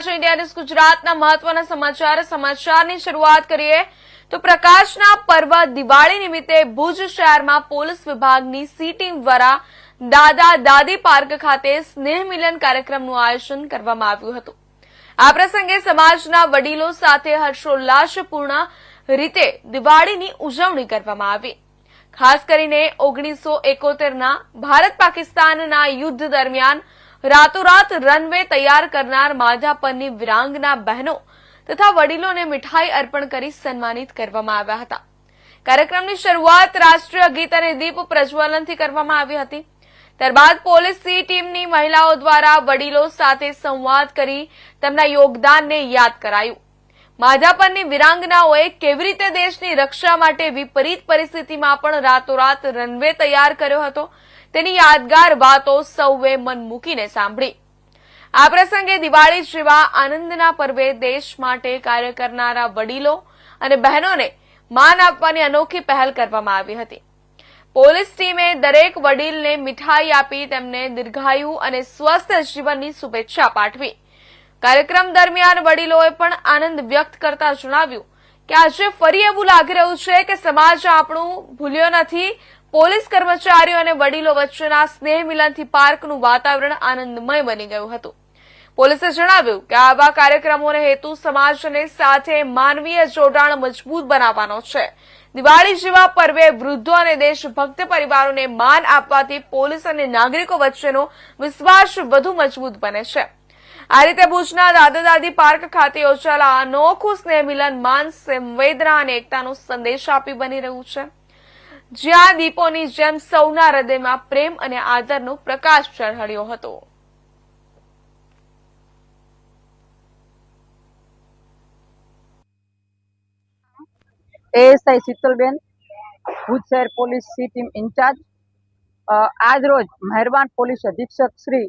ગુજરાતના મહત્વના સમાચાર, સમાચારની શરૂઆત કરીએ તો પ્રકાશના પર્વ દિવાળી નિમિત્તે ભુજ શહેરમાં પોલીસ વિભાગની સી ટીમ દ્વારા દાદા દાદી પાર્ક ખાતે સ્નેહ મિલન કાર્યક્રમનું આયોજન કરવામાં આવ્યું હતું. આ પ્રસંગે સમાજના વડીલો સાથે હર્ષોલ્લાસપૂર્ણ રીતે દિવાળીની ઉજવણી કરવામાં આવી. ખાસ કરીને ઓગણીસો એકોતેરના ભારત પાકિસ્તાનના યુદ્ધ દરમિયાન રાતોરાત રનવે તૈયાર કરનાર માધાપરની વિરાંગના બહેનો તથા વડીલોને મીઠાઈ અર્પણ કરી સન્માનિત કરવામાં આવ્યા હતા. કાર્યક્રમની શરૂઆત રાષ્ટ્રીય ગીત અને દીપ પ્રજ્વલનથી કરવામાં આવી હતી. ત્યારબાદ પોલીસની ટીમની મહિલાઓ દ્વારા વડીલો સાથે સંવાદ કરી તેમના યોગદાનને યાદ કરાયું. માધાપરની વિરાંગનાઓએ કેવી રીતે દેશની રક્ષા માટે વિપરીત પરિસ્થિતિમાં પણ રાતોરાત રનવે તૈયાર કર્યો હતો, તેની યાદગાર વાતો સૌએ મન મૂકીને સાંભળી. આ પ્રસંગે દિવાળી જેવા આનંદના પર્વે દેશ માટે કાર્ય કરનારા વડીલો અને બહેનોને માન આપવાની અનોખી પહેલ કરવામાં આવી હતી. પોલીસ ટીમે દરેક વડીલને મીઠાઈ આપી તેમને દીર્ઘાયુ અને સ્વસ્થ જીવનની શુભેચ્છા પાઠવી. કાર્યક્રમ દરમિયાન વડીલોએ પણ આનંદ વ્યક્ત કરતા જણાવ્યું કે આજે ફરી એવું લાગી રહ્યું છે કે સમાજ આપણું ભૂલ્યો નથી. પોલીસ કર્મચારીઓ અને વડીલો વચ્ચેના સ્નેહ મિલનથી પાર્કનું વાતાવરણ આનંદમય બની ગયું હતું. પોલીસે જણાવ્યું કે આવા કાર્યક્રમોનો હેતુ સમાજને સાથે માનવીય જોડાણ મજબૂત બનાવવાનો છે. દિવાળી જેવા પર્વે વૃદ્ધો અને દેશભક્ત પરિવારોને માન આપવાથી પોલીસ અને નાગરિકો વચ્ચેનો વિશ્વાસ વધુ મજબૂત બને છે. આ રીતે ભુજના દાદા દાદી પાર્ક ખાતે યોજાયેલા અનોખું સ્નેહ મિલન માન સંવેદના અને એકતાનો સંદેશ આપી બની રહ્યું છે. જ્યાં દીપોની જેમ સૌના હૃદયમાં પ્રેમ અને આદરનો પ્રકાશ ઝળહળ્યો હતો. એએસઆઈ શીતલબેન, ભુજ શહેર પોલીસ સી ટીમ ઇન્ચાર્જ. આજ રોજ મહેરબાન પોલીસ અધિક્ષક શ્રી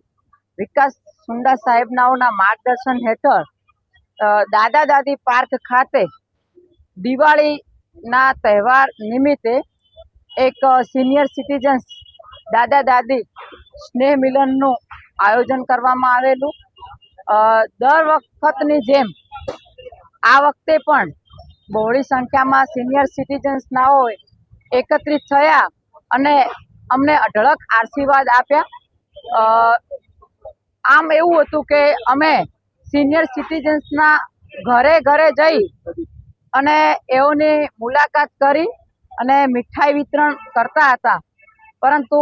વિકાસ સુંડા સાહેબનાઓના માર્ગદર્શન હેઠળ દાદા દાદી પાર્ક ખાતે દિવાળીના તહેવાર નિમિત્તે એક સિનિયર સિટીઝન્સ દાદા દાદી સ્નેહ મિલનનું આયોજન કરવામાં આવેલું. દર વખતની જેમ આ વખતે પણ બહોળી સંખ્યામાં સિનિયર સિટીઝન્સ નાઓ એકત્રિત થયા અને અમને અઢળક આશીર્વાદ આપ્યા. આમ એવું હતું કે અમે સિનિયર સિટીઝન્સના ઘરે ઘરે જઈ અને એઓની મુલાકાત કરી અને મીઠાઈ વિતરણ કરતા હતા. પરંતુ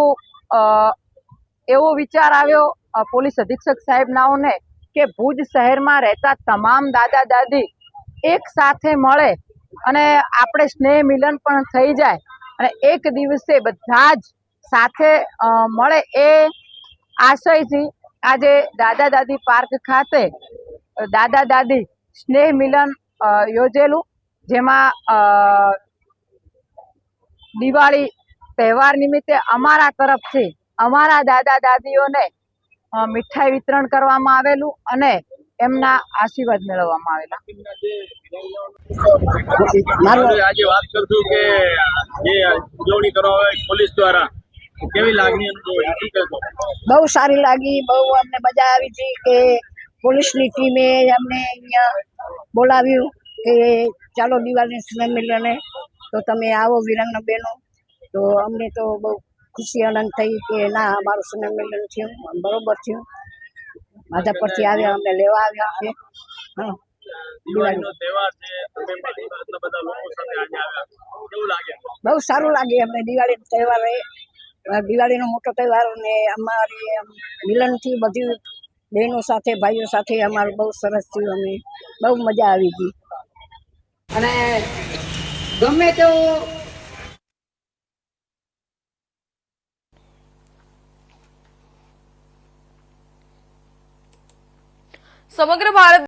એવો વિચાર આવ્યો પોલીસ અધિક્ષક સાહેબ નાઓને કે ભુજ શહેરમાં રહેતા તમામ દાદા દાદી એક સાથે મળે અને આપણે સ્નેહ મિલન પણ થઈ જાય અને એક દિવસે બધા જ સાથે મળે એ આશયથી આજે દાદા દાદી પાર્ક ખાતે દાદા દાદી સ્નેહ મિલન અ, યોજેલું જેમાં દિવાળી તહેવાર નિમિત્તે અમારા તરફથી અમારા દાદા દાદીઓને મીઠાઈ વિતરણ કરવામાં આવેલું અને એમના આશીર્વાદ મેળવવામાં આવેલા. આજે વાત કરશું કે જે ઉજવણી કરવામાં આવે પોલીસ દ્વારા કેવી લાગણી બહુ સારી લાગી બહુ અમને મજા આવી હતી કે પોલીસની ટીમે અમને અહીંયા બોલાવ્યું કે ચાલો દિવાળીની સ્નેહ મિલને તો તમે આવો વિરંગ બહેનો તો અમને તો બહુ ખુશી આનંદ થઈ કે ના અમારું સ્નેહ થયું બરોબર થયું. માધા પરથી આવ્યા અમે લેવા આવ્યા છે હા બહુ સારું લાગે અમને દિવાળીનો તહેવાર અ, દિવાળીનો મોટો તહેવાર ને અમારી મિલનથી બધી બહેનો સાથે, ભાઈઓ સાથે અમારું બહુ સરસ થયું. અમે બહુ મજા આવી ગઈ. અને ગમે તેવું સમગ્ર ભારત